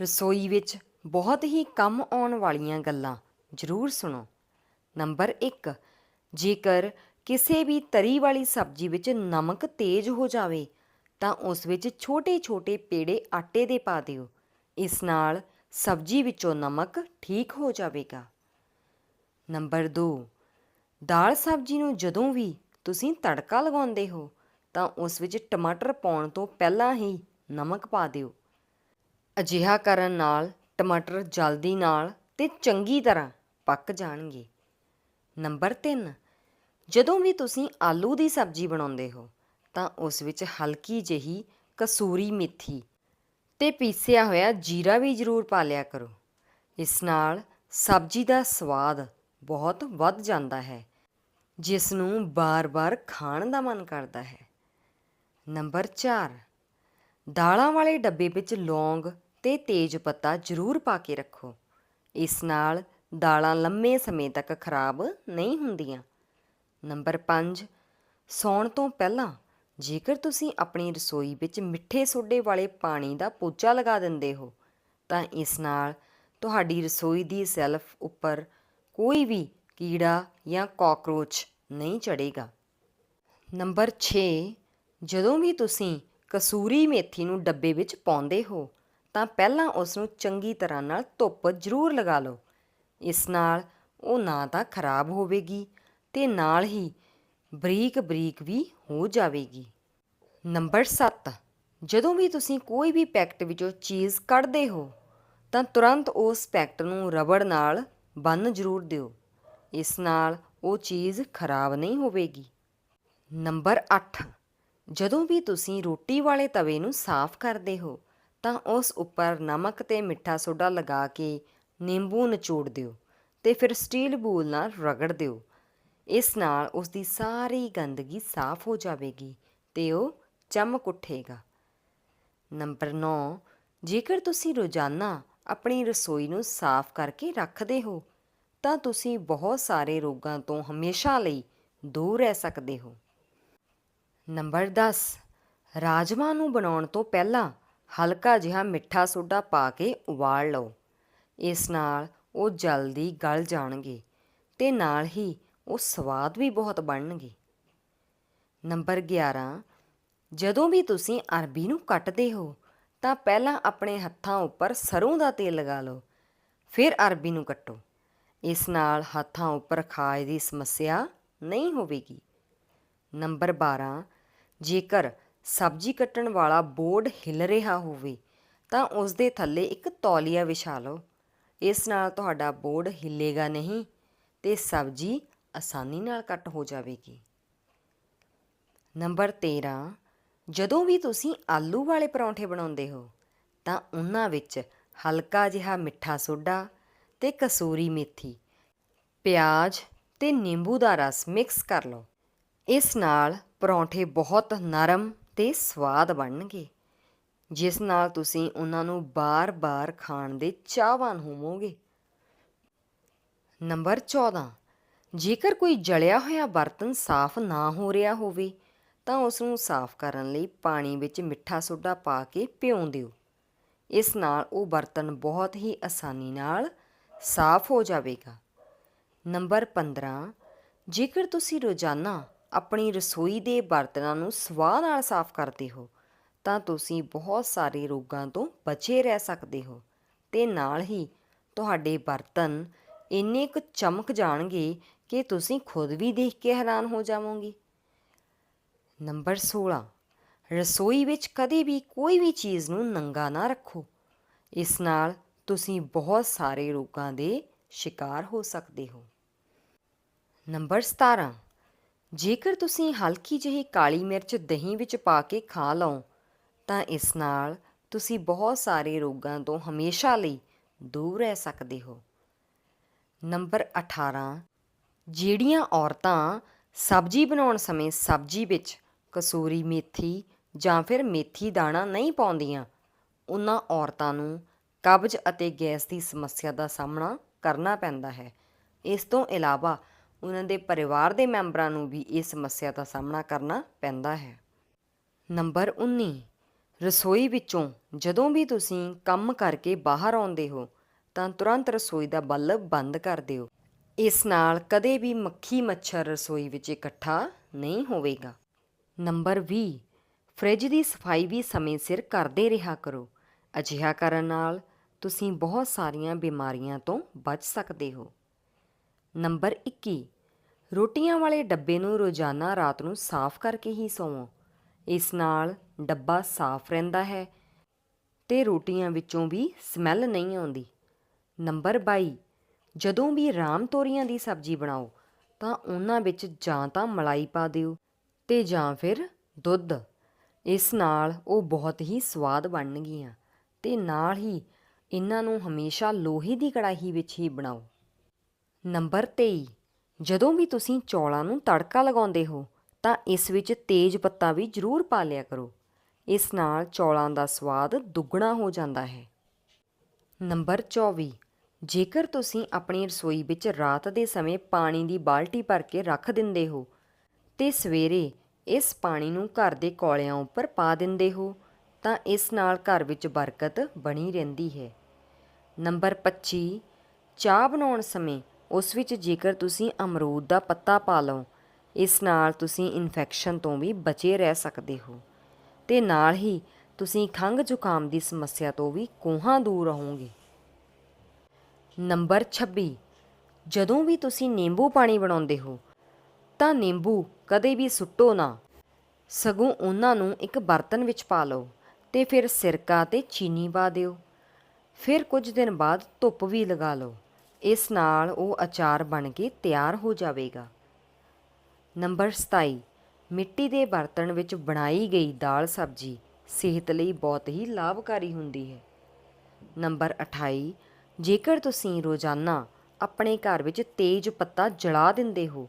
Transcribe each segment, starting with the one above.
ਰਸੋਈ ਵਿੱਚ ਬਹੁਤ ਹੀ ਕੰਮ ਆਉਣ ਵਾਲੀਆਂ ਗੱਲਾਂ ਜ਼ਰੂਰ ਸੁਣੋ। ਨੰਬਰ 1 ਜੇਕਰ ਕਿਸੇ ਵੀ ਤਰੀ ਵਾਲੀ ਸਬਜ਼ੀ ਵਿੱਚ ਨਮਕ ਤੇਜ਼ ਹੋ ਜਾਵੇ, ਤਾਂ ਉਸ ਵਿੱਚ ਛੋਟੇ-ਛੋਟੇ ਪੇੜੇ ਆਟੇ ਦੇ ਪਾ ਦਿਓ। ਇਸ ਨਾਲ ਸਬਜ਼ੀ ਵਿੱਚੋਂ ਨਮਕ ਠੀਕ ਹੋ ਜਾਵੇਗਾ। ਨੰਬਰ 2 ਦਾਲ ਸਬਜ਼ੀ ਨੂੰ ਜਦੋਂ ਵੀ ਤੁਸੀਂ ਤੜਕਾ ਲਗਾਉਂਦੇ ਹੋ, ਤਾਂ ਉਸ ਵਿੱਚ ਟਮਾਟਰ ਪਾਉਣ ਤੋਂ ਪਹਿਲਾਂ ਹੀ ਨਮਕ ਪਾ ਦਿਓ। ਅਜਿਹਾ ਕਰਨ ਨਾਲ ਟਮਾਟਰ ਜਲਦੀ ਨਾਲ ਤੇ ਚੰਗੀ ਤਰ੍ਹਾਂ ਪੱਕ ਜਾਣਗੇ। ਨੰਬਰ 3 ਜਦੋਂ ਵੀ ਤੁਸੀਂ ਆਲੂ ਦੀ ਸਬਜ਼ੀ ਬਣਾਉਂਦੇ ਹੋ, ਤਾਂ ਉਸ ਵਿੱਚ ਹਲਕੀ ਜਿਹੀ ਕਸੂਰੀ ਮੇਥੀ ਤੇ ਪੀਸਿਆ ਹੋਇਆ ਜੀਰਾ ਵੀ ਜ਼ਰੂਰ ਪਾ ਲਿਆ ਕਰੋ। ਇਸ ਨਾਲ ਸਬਜ਼ੀ ਦਾ ਸਵਾਦ ਬਹੁਤ ਵੱਧ ਜਾਂਦਾ ਹੈ, ਜਿਸ ਨੂੰ ਬਾਰ-ਬਾਰ ਖਾਣ ਦਾ ਮਨ ਕਰਦਾ ਹੈ। ਨੰਬਰ 4 ਦਾਲਾਂ ਵਾਲੇ ਡੱਬੇ ਵਿੱਚ ਲੌਂਗ ਤੇ ਤੇਜ ਪੱਤਾ ਜ਼ਰੂਰ ਪਾ ਕੇ ਰੱਖੋ। ਇਸ ਨਾਲ ਦਾਲਾਂ ਲੰਮੇ ਸਮੇਂ ਤੱਕ ਖਰਾਬ ਨਹੀਂ ਹੁੰਦੀਆਂ। ਨੰਬਰ 5 ਸੌਣ ਤੋਂ ਪਹਿਲਾਂ ਜੇਕਰ ਤੁਸੀਂ ਆਪਣੀ ਰਸੋਈ ਵਿੱਚ ਮਿੱਠੇ ਸੋਡੇ ਵਾਲੇ ਪਾਣੀ ਦਾ ਪੋਚਾ ਲਗਾ ਦਿੰਦੇ ਹੋ, ਤਾਂ ਇਸ ਨਾਲ ਤੁਹਾਡੀ ਰਸੋਈ ਦੀ ਸੈਲਫ ਉੱਪਰ ਕੋਈ ਵੀ ਕੀੜਾ ਜਾਂ ਕਾਕਰੋਚ ਨਹੀਂ ਚੜੇਗਾ ਨੰਬਰ 6 ਜਦੋਂ ਵੀ ਤੁਸੀਂ ਕਸੂਰੀ ਮੇਥੀ ਨੂੰ ਡੱਬੇ ਵਿੱਚ ਪਾਉਂਦੇ ਹੋ ਤਾਂ ਪਹਿਲਾਂ ਉਸ ਨੂੰ ਚੰਗੀ ਤਰ੍ਹਾਂ ਨਾਲ ਧੁੱਪ ਜ਼ਰੂਰ ਲਗਾ ਲਓ। ਇਸ ਨਾਲ ਉਹ ਨਾ ਤਾਂ ਖਰਾਬ ਹੋਵੇਗੀ ਤੇ ਨਾਲ ਹੀ ਬਰੀਕ ਬਰੀਕ ਵੀ ਹੋ ਜਾਵੇਗੀ। ਨੰਬਰ 7 ਜਦੋਂ ਵੀ ਤੁਸੀਂ ਕੋਈ ਵੀ ਪੈਕਟ ਵਿੱਚੋਂ ਚੀਜ਼ ਕੱਢਦੇ ਹੋ, ਤਾਂ ਤੁਰੰਤ ਉਸ ਪੈਕਟ ਨੂੰ ਰਬੜ ਨਾਲ ਬੰਨ ਜ਼ਰੂਰ ਦਿਓ। ਇਸ ਨਾਲ ਉਹ ਚੀਜ਼ ਖਰਾਬ ਨਹੀਂ ਹੋਵੇਗੀ। ਨੰਬਰ 8 ਜਦੋਂ ਵੀ ਤੁਸੀਂ ਰੋਟੀ ਵਾਲੇ ਤਵੇ ਨੂੰ ਸਾਫ਼ ਕਰਦੇ ਹੋ ਤਾਂ ਉਸ ਉੱਪਰ ਨਮਕ ਤੇ ਮਿੱਠਾ ਸੋਡਾ ਲਗਾ ਕੇ ਨਿੰਬੂ ਨਿਚੋੜ ਦਿਓ ਤੇ ਫਿਰ ਸਟੀਲ ਬੂਲ ਨਾਲ ਰਗੜ ਦਿਓ। ਇਸ ਨਾਲ ਉਸ ਦੀ ਸਾਰੀ ਗੰਦਗੀ ਸਾਫ਼ ਹੋ ਜਾਵੇਗੀ ਤੇ ਉਹ ਚਮਕ ਉੱਠੇਗਾ। ਨੰਬਰ 9 ਜੇਕਰ ਤੁਸੀਂ ਰੋਜ਼ਾਨਾ ਆਪਣੀ ਰਸੋਈ ਨੂੰ ਸਾਫ਼ ਕਰਕੇ ਰੱਖਦੇ ਹੋ, ਤਾਂ ਤੁਸੀਂ ਬਹੁਤ ਸਾਰੇ ਰੋਗਾਂ ਤੋਂ ਹਮੇਸ਼ਾ ਲਈ ਦੂਰ ਰਹਿ ਸਕਦੇ ਹੋ। ਨੰਬਰ 10 ਰਾਜਮਾ ਨੂੰ ਬਣਾਉਣ ਤੋਂ ਪਹਿਲਾਂ ਹਲਕਾ ਜਿਹਾ ਮਿੱਠਾ ਸੋਡਾ ਪਾ ਕੇ ਉਬਾਲ ਲਓ। ਇਸ ਨਾਲ ਉਹ ਜਲਦੀ ਗਲ ਜਾਣਗੇ ਤੇ ਨਾਲ ਹੀ ਉਹ ਸਵਾਦ ਵੀ ਬਹੁਤ ਬਣਨਗੇ। ਨੰਬਰ 11 ਜਦੋਂ ਵੀ ਤੁਸੀਂ ਅਰਬੀ ਨੂੰ ਕੱਟਦੇ ਹੋ, ਤਾਂ ਪਹਿਲਾਂ ਆਪਣੇ ਹੱਥਾਂ ਉੱਪਰ ਸਰੋਂ ਦਾ ਤੇਲ ਲਗਾ ਲਓ, ਫਿਰ ਅਰਬੀ ਨੂੰ ਕੱਟੋ। ਇਸ ਨਾਲ ਹੱਥਾਂ ਉੱਪਰ ਖਾਜ ਦੀ ਸਮੱਸਿਆ ਨਹੀਂ ਹੋਵੇਗੀ। ਨੰਬਰ 12 ਜੇਕਰ ਸਬਜ਼ੀ ਕੱਟਣ ਵਾਲਾ ਬੋਰਡ ਹਿੱਲ ਰਿਹਾ ਹੋਵੇ, ਤਾਂ ਉਸ ਦੇ ਥੱਲੇ ਇੱਕ ਤੌਲੀਆ ਵਿਛਾ ਲਓ। ਇਸ ਨਾਲ ਤੁਹਾਡਾ ਬੋਰਡ ਹਿੱਲੇਗਾ ਨਹੀਂ ਤੇ ਸਬਜ਼ੀ ਆਸਾਨੀ ਨਾਲ ਕੱਟ ਹੋ ਜਾਵੇਗੀ। ਨੰਬਰ 13 ਜਦੋਂ ਵੀ ਤੁਸੀਂ ਆਲੂ ਵਾਲੇ ਪਰੌਂਠੇ ਬਣਾਉਂਦੇ ਹੋ, ਤਾਂ ਉਹਨਾਂ ਵਿੱਚ ਹਲਕਾ ਜਿਹਾ ਮਿੱਠਾ ਸੋਡਾ ਤੇ ਕਸੂਰੀ ਮੇਥੀ, ਪਿਆਜ਼ ਤੇ ਨਿੰਬੂ ਦਾ ਰਸ ਮਿਕਸ ਕਰ ਲਓ। ਇਸ ਨਾਲ ਪਰੌਂਠੇ ਬਹੁਤ ਨਰਮ ਤੇ ਸਵਾਦ ਬਣਨਗੇ। ਜਿਸ ਨਾਲ ਤੁਸੀਂ ਉਹਨਾਂ ਨੂੰ ਬਾਰ-ਬਾਰ ਖਾਣ ਦੇ ਚਾਹਵਾਨ ਹੋਵੋਗੇ। ਨੰਬਰ 14 ਜੇਕਰ ਕੋਈ ਜਲਿਆ ਹੋਇਆ ਬਰਤਨ ਸਾਫ਼ ਨਾ ਹੋ ਰਿਹਾ ਹੋਵੇ, ਤਾਂ ਉਸ ਨੂੰ ਸਾਫ਼ ਕਰਨ ਲਈ ਪਾਣੀ ਵਿੱਚ ਮਿੱਠਾ ਸੋਡਾ ਪਾ ਕੇ ਭਿਉਂ ਦਿਓ। ਇਸ ਨਾਲ ਉਹ ਬਰਤਨ ਬਹੁਤ ਹੀ ਆਸਾਨੀ ਨਾਲ ਸਾਫ਼ ਹੋ ਜਾਵੇਗਾ। ਨੰਬਰ 15 ਜੇਕਰ ਤੁਸੀਂ ਰੋਜ਼ਾਨਾ ਆਪਣੀ ਰਸੋਈ ਦੇ ਬਰਤਨਾਂ ਨੂੰ ਸਵਾਹ ਨਾਲ ਸਾਫ਼ ਕਰਦੇ ਹੋ, ਤਾਂ ਤੁਸੀਂ ਬਹੁਤ ਸਾਰੇ ਰੋਗਾਂ ਤੋਂ ਬਚੇ ਰਹਿ ਸਕਦੇ ਹੋ। ਤੇ ਨਾਲ ਹੀ ਤੁਹਾਡੇ ਬਰਤਨ ਇੰਨੇ ਕੁ ਚਮਕ ਜਾਣਗੇ ਕਿ ਤੁਸੀਂ ਖੁਦ ਵੀ ਦੇਖ ਕੇ ਹੈਰਾਨ ਹੋ ਜਾਵੋਗੇ। ਨੰਬਰ 16 ਰਸੋਈ ਵਿੱਚ ਕਦੇ ਵੀ ਕੋਈ ਵੀ ਚੀਜ਼ ਨੂੰ ਨੰਗਾ ਨਾ ਰੱਖੋ। ਇਸ ਨਾਲ ਤੁਸੀਂ ਬਹੁਤ ਸਾਰੇ ਰੋਗਾਂ ਦੇ ਸ਼ਿਕਾਰ ਹੋ ਸਕਦੇ ਹੋ। ਨੰਬਰ 17 ਜੇਕਰ ਤੁਸੀਂ ਹਲਕੀ ਜਿਹੀ ਕਾਲੀ ਮਿਰਚ ਦਹੀਂ ਵਿੱਚ ਪਾ ਕੇ ਖਾ ਲਓ, ਤਾਂ ਇਸ ਨਾਲ ਤੁਸੀਂ ਬਹੁਤ ਸਾਰੇ ਰੋਗਾਂ ਤੋਂ ਹਮੇਸ਼ਾ ਲਈ ਦੂਰ ਰਹਿ ਸਕਦੇ ਹੋ। ਨੰਬਰ 18 ਜਿਹੜੀਆਂ ਔਰਤਾਂ ਸਬਜ਼ੀ ਬਣਾਉਣ ਸਮੇਂ ਸਬਜ਼ੀ ਵਿੱਚ ਕਸੂਰੀ ਮੇਥੀ ਜਾਂ ਫਿਰ ਮੇਥੀ ਦਾਣਾ ਨਹੀਂ ਪਾਉਂਦੀਆਂ, ਉਹਨਾਂ ਔਰਤਾਂ ਨੂੰ ਕਬਜ਼ ਅਤੇ ਗੈਸ ਦੀ ਸਮੱਸਿਆ ਦਾ ਸਾਹਮਣਾ ਕਰਨਾ ਪੈਂਦਾ ਹੈ। ਇਸ ਤੋਂ ਇਲਾਵਾ ਉਹਨਾਂ ਦੇ ਪਰਿਵਾਰ ਦੇ ਮੈਂਬਰਾਂ ਨੂੰ ਵੀ ਇਸ ਸਮੱਸਿਆ ਦਾ ਸਾਹਮਣਾ ਕਰਨਾ ਪੈਂਦਾ ਹੈ। ਨੰਬਰ 19 ਰਸੋਈ ਵਿੱਚੋਂ ਜਦੋਂ ਵੀ ਤੁਸੀਂ ਕੰਮ ਕਰਕੇ ਬਾਹਰ ਆਉਂਦੇ ਹੋ, ਤਾਂ ਤੁਰੰਤ ਰਸੋਈ ਦਾ ਬਲਬ ਬੰਦ ਕਰ ਦਿਓ। ਇਸ ਨਾਲ ਕਦੇ ਵੀ ਮੱਖੀ ਮੱਛਰ ਰਸੋਈ ਵਿੱਚ ਇਕੱਠਾ ਨਹੀਂ ਹੋਵੇਗਾ। ਨੰਬਰ 20 ਫ੍ਰਿਜ ਦੀ ਸਫ਼ਾਈ ਵੀ ਸਮੇਂ ਸਿਰ ਕਰਦੇ ਰਿਹਾ ਕਰੋ। ਅਜਿਹਾ ਕਰਨ ਨਾਲ ਤੁਸੀਂ ਬਹੁਤ ਸਾਰੀਆਂ ਬਿਮਾਰੀਆਂ ਤੋਂ ਬਚ ਸਕਦੇ ਹੋ। ਨੰਬਰ 21 ਰੋਟੀਆਂ ਵਾਲੇ ਡੱਬੇ ਨੂੰ ਰੋਜ਼ਾਨਾ ਰਾਤ ਨੂੰ ਸਾਫ਼ ਕਰਕੇ ਹੀ ਸੌਵੋ। ਇਸ ਨਾਲ ਡੱਬਾ ਸਾਫ਼ ਰਹਿੰਦਾ ਹੈ ਤੇ ਰੋਟੀਆਂ ਵਿੱਚੋਂ ਵੀ ਸਮੈਲ ਨਹੀਂ ਆਉਂਦੀ। ਨੰਬਰ 22 ਜਦੋਂ ਵੀ ਰਾਮ ਤੋਰੀਆਂ ਦੀ ਸਬਜ਼ੀ ਬਣਾਓ, ਤਾਂ ਉਹਨਾਂ ਵਿੱਚ ਜਾਂ ਤਾਂ ਮਲਾਈ ਪਾ ਦਿਓ ਤੇ ਜਾਂ ਫਿਰ ਦੁੱਧ। ਇਸ ਨਾਲ ਉਹ ਬਹੁਤ ਹੀ ਸਵਾਦ ਬਣਨਗੀਆਂ ਤੇ ਨਾਲ ਹੀ ਇਹਨਾਂ ਨੂੰ ਹਮੇਸ਼ਾ ਲੋਹੇ ਦੀ ਕੜਾਹੀ ਵਿੱਚ ਹੀ ਬਣਾਓ। ਨੰਬਰ 23 ਜਦੋਂ ਵੀ ਤੁਸੀਂ ਚੌਲਾਂ ਨੂੰ ਤੜਕਾ ਲਗਾਉਂਦੇ ਹੋ, ਤਾਂ ਇਸ ਵਿੱਚ ਤੇਜ ਪੱਤਾ ਵੀ ਜ਼ਰੂਰ ਪਾ ਲਿਆ ਕਰੋ। ਇਸ ਨਾਲ ਚੌਲਾਂ ਦਾ ਸਵਾਦ ਦੁੱਗਣਾ ਹੋ ਜਾਂਦਾ ਹੈ। ਨੰਬਰ 24 ਜੇਕਰ ਤੁਸੀਂ ਆਪਣੀ ਰਸੋਈ ਵਿੱਚ ਰਾਤ ਦੇ ਸਮੇਂ ਪਾਣੀ ਦੀ ਬਾਲਟੀ ਭਰ ਕੇ ਰੱਖ ਦਿੰਦੇ ਹੋ, ਤੇ ਸਵੇਰੇ ਇਸ ਪਾਣੀ ਨੂੰ ਘਰ ਦੇ ਕੋਲਿਆਂ ਉੱਪਰ ਪਾ ਦਿੰਦੇ ਹੋ, ਤਾਂ ਇਸ ਨਾਲ ਘਰ ਵਿੱਚ ਬਰਕਤ ਬਣੀ ਰਹਿੰਦੀ ਹੈ। ਨੰਬਰ 25 ਚਾਹ ਬਣਾਉਣ ਸਮੇਂ ਉਸ ਵਿੱਚ ਜੇਕਰ ਤੁਸੀਂ ਅਮਰੂਦ ਦਾ ਪੱਤਾ ਪਾ ਲਓ, ਇਸ ਨਾਲ ਤੁਸੀਂ ਇਨਫੈਕਸ਼ਨ ਤੋਂ ਵੀ ਬਚੇ ਰਹਿ ਸਕਦੇ ਹੋ। ਤੇ ਨਾਲ ਹੀ ਤੁਸੀਂ ਖੰਘ ਜ਼ੁਕਾਮ ਦੀ ਸਮੱਸਿਆ ਤੋਂ ਵੀ ਕੋਹਾਂ ਦੂਰ ਰਹੋਗੇ। ਨੰਬਰ 26 ਜਦੋਂ ਵੀ ਤੁਸੀਂ ਨਿੰਬੂ ਪਾਣੀ ਬਣਾਉਂਦੇ ਹੋ, ਤਾਂ ਨਿੰਬੂ ਕਦੇ ਵੀ ਸੁੱਟੋ ਨਾ। ਸਗੋਂ ਉਹਨਾਂ ਨੂੰ ਇੱਕ ਬਰਤਨ ਵਿੱਚ ਪਾ ਲਓ ਤੇ ਫਿਰ ਸਿਰਕਾ ਤੇ ਚੀਨੀ ਪਾ ਦਿਓ। ਫਿਰ ਕੁਝ ਦਿਨ ਬਾਅਦ ਧੁੱਪ ਵੀ ਲਗਾ ਲਓ। ਇਸ ਨਾਲ ਉਹ ਅਚਾਰ ਬਣ ਕੇ ਤਿਆਰ ਹੋ ਜਾਵੇਗਾ। ਨੰਬਰ 27 ਮਿੱਟੀ ਦੇ ਬਰਤਨ ਵਿੱਚ ਬਣਾਈ ਗਈ ਦਾਲ ਸਬਜੀ ਸਿਹਤ ਲਈ ਬਹੁਤ ਹੀ ਲਾਭਕਾਰੀ ਹੁੰਦੀ ਹੈ। ਨੰਬਰ 28 ਜੇਕਰ ਤੁਸੀਂ ਰੋਜ਼ਾਨਾ ਆਪਣੇ ਘਰ ਵਿੱਚ ਤੇਜ ਪੱਤਾ ਜਲਾ ਦਿੰਦੇ ਹੋ,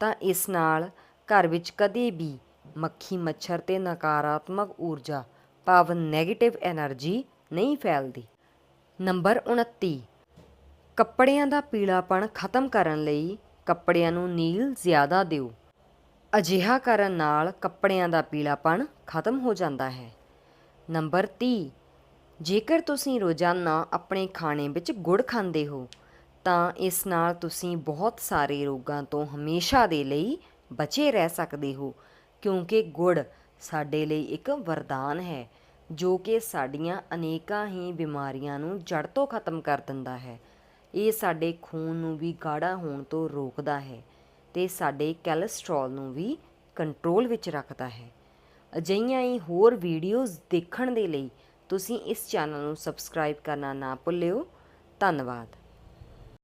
ਤਾਂ ਇਸ ਨਾਲ ਘਰ ਵਿੱਚ ਕਦੇ ਵੀ ਮੱਖੀ ਮੱਛਰ ਤੇ ਨਕਾਰਾਤਮਕ ਊਰਜਾ ਪਾਵਨ 네ਗੇਟਿਵ એનર્ਜੀ ਨਹੀਂ ਫੈਲਦੀ। ਨੰਬਰ 29 ਕੱਪੜਿਆਂ ਦਾ ਪੀਲਾਪਣ ਖਤਮ ਕਰਨ ਲਈ ਕੱਪੜਿਆਂ ਨੂੰ ਨੀਲ ਜ਼ਿਆਦਾ ਦਿਓ। ਅਜਿਹਾ ਕਰਨ ਨਾਲ ਕੱਪੜਿਆਂ ਦਾ ਪੀਲਾਪਣ ਖਤਮ ਹੋ ਜਾਂਦਾ ਹੈ। ਨੰਬਰ 30 ਜੇਕਰ ਤੁਸੀਂ ਰੋਜ਼ਾਨਾ ਆਪਣੇ ਖਾਣੇ ਵਿੱਚ ਗੁੜ ਖਾਂਦੇ ਹੋ, ਤਾਂ ਇਸ ਨਾਲ ਤੁਸੀਂ ਬਹੁਤ ਸਾਰੇ ਰੋਗਾਂ ਤੋਂ ਹਮੇਸ਼ਾ ਦੇ ਲਈ ਬਚੇ ਰਹਿ ਸਕਦੇ ਹੋ, ਕਿਉਂਕਿ ਗੁੜ ਸਾਡੇ ਲਈ ਇੱਕ ਵਰਦਾਨ ਹੈ, ਜੋ ਕਿ ਸਾਡੀਆਂ ਅਨੇਕਾਂ ਹੀ ਬਿਮਾਰੀਆਂ ਨੂੰ ਜੜ ਤੋਂ ਖਤਮ ਕਰ ਦਿੰਦਾ ਹੈ। ਇਹ ਸਾਡੇ ਖੂਨ ਨੂੰ ਵੀ ਗਾੜਾ ਹੋਣ ਤੋਂ ਰੋਕਦਾ ਹੈ ਤੇ ਸਾਡੇ ਕੋਲੇਸਟ੍ਰੋਲ ਨੂੰ ਵੀ ਕੰਟਰੋਲ ਵਿੱਚ ਰੱਖਦਾ ਹੈ। ਅਜਿਹੀਆਂ ਹੀ ਹੋਰ ਵੀਡੀਓਜ਼ ਦੇਖਣ ਦੇ ਲਈ ਤੁਸੀਂ ਇਸ ਚੈਨਲ ਨੂੰ ਸਬਸਕ੍ਰਾਈਬ ਕਰਨਾ ਨਾ ਭੁੱਲਿਓ। ਧੰਨਵਾਦ।